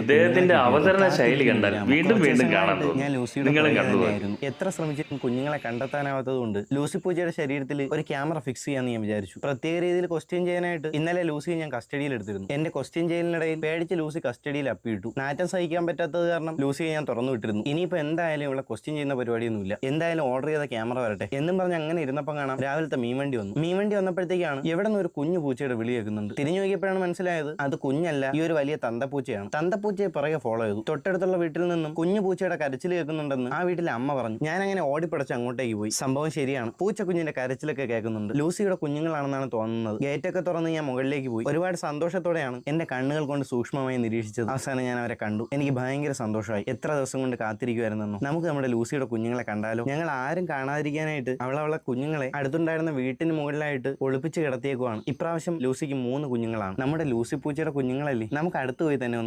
ഇദ്ദേഹത്തിന്റെ അവതരണ ശൈലി കണ്ടാൽ വീണ്ടും വീണ്ടും കാണാൻ. ഞാൻ ലൂസിയുടെ നിങ്ങളും പുറകെ കണ്ടു തന്നെയായിരുന്നു. എത്ര ശ്രമിച്ചിട്ടും കുഞ്ഞുങ്ങളെ കണ്ടെത്താനാവാത്തതുകൊണ്ട് ലൂസി പൂജയുടെ ശരീരത്തിൽ ഒരു ക്യാമറ ഫിക്സ് ചെയ്യാന്ന് ഞാൻ വിചാരിച്ചു. പ്രത്യേക രീതിയിൽ ക്വസ്റ്റ്യൻ ചെയ്യാനായിട്ട് ഇന്നലെ ലൂസിയെ ഞാൻ കസ്റ്റഡിയിൽ എടുത്തിരുന്നു. എന്റെ ക്വസ്റ്റ്യൻ ചെയ്യലിനിടയിൽ പേടിച്ച് ലൂസി കസ്റ്റഡിയിൽ അപ്പിയിട്ടു നാറ്റം സഹിക്കാൻ പറ്റാത്തത് കാരണം ലൂസിയെ ഞാൻ തുറന്നു വിട്ടിരുന്നു. ഇനിയിപ്പോ എന്തായാലും ഇവിടെ ക്വസ്റ്റ്യൻ ചെയ്യുന്ന പരിപാടിയൊന്നുമില്ല. എന്തായാലും ഓർഡർ ചെയ്ത ക്യാമറ വരട്ടെ. എന്നും പറഞ്ഞ് അങ്ങനെ ഇരുന്നപ്പോൾ കാണാം രാവിലത്തെ മീൻ വണ്ടി വന്നു. മീൻവണ്ടി വന്നപ്പോഴത്തേക്കാണ് എവിടെ നിന്ന് ഒരു കുഞ്ഞു പൂച്ചയുടെ വിളി കേൾക്കുന്നുണ്ട്. തിരിഞ്ഞു നോക്കിയപ്പോഴാണ് മനസ്സിലായത് അത് കുഞ്ഞല്ല ഈ ഒരു വലിയ തന്തപ്പൂച്ചയാണ്. തന്തപ്പൂച്ചയെ പിറകെ ഫോളോ ചെയ്തു. തൊട്ടടുത്തുള്ള വീട്ടിൽ നിന്നും കുഞ്ഞു പൂച്ചയുടെ കരച്ചിൽ കേൾക്കുന്നുണ്ടെന്ന് ആ വീട്ടിലെ അമ്മ പറഞ്ഞു. ഞാൻ അങ്ങനെ ഓടിപ്പടച്ച് അങ്ങോട്ടേക്ക് പോയി. സംഭവം ശരിയാണ്. പൂച്ച കുഞ്ഞിന്റെ കരച്ചിലൊക്കെ കേൾക്കുന്നുണ്ട്. ലൂസിയുടെ കുഞ്ഞുങ്ങളാണെന്നാണ് തോന്നുന്നത്. ഗേറ്റൊക്കെ തുറന്ന് ഞാൻ മുകളിലേക്ക് പോയി. ഒരുപാട് സന്തോഷത്തോടെയാണ് എന്റെ കണ്ണുകൾ കൊണ്ട് സൂക്ഷ്മമായി നിരീക്ഷിച്ചത്. അവസാനം ഞാൻ അവരെ കണ്ടു. എനിക്ക് ഭയങ്കര സന്തോഷമായി. എത്ര ദിവസം കൊണ്ട് കാത്തിരിക്കുമായിരുന്നു നമുക്ക് നമ്മുടെ ലൂസിയുടെ കുഞ്ഞുങ്ങളെ കണ്ടാലോ? ഞങ്ങൾ ആരും കാണാതിരിക്കാനായിട്ട് അവളവളെ അവളെ കുഞ്ഞുങ്ങളെ അടുത്തുണ്ടായിരുന്ന വീട്ടിന് മുകളിലായിട്ട് ഒളിപ്പിച്ച് കിടത്തിയേക്കുവാണ്. ഇപ്രാവശ്യം ലൂസിക്ക് മൂന്ന് കുഞ്ഞുങ്ങളാണ്. നമ്മുടെ ലൂസി പൂച്ചയുടെ കുഞ്ഞുങ്ങളല്ലേ? നമുക്ക് അടുത്ത് പോയി തന്നെ ഒന്ന്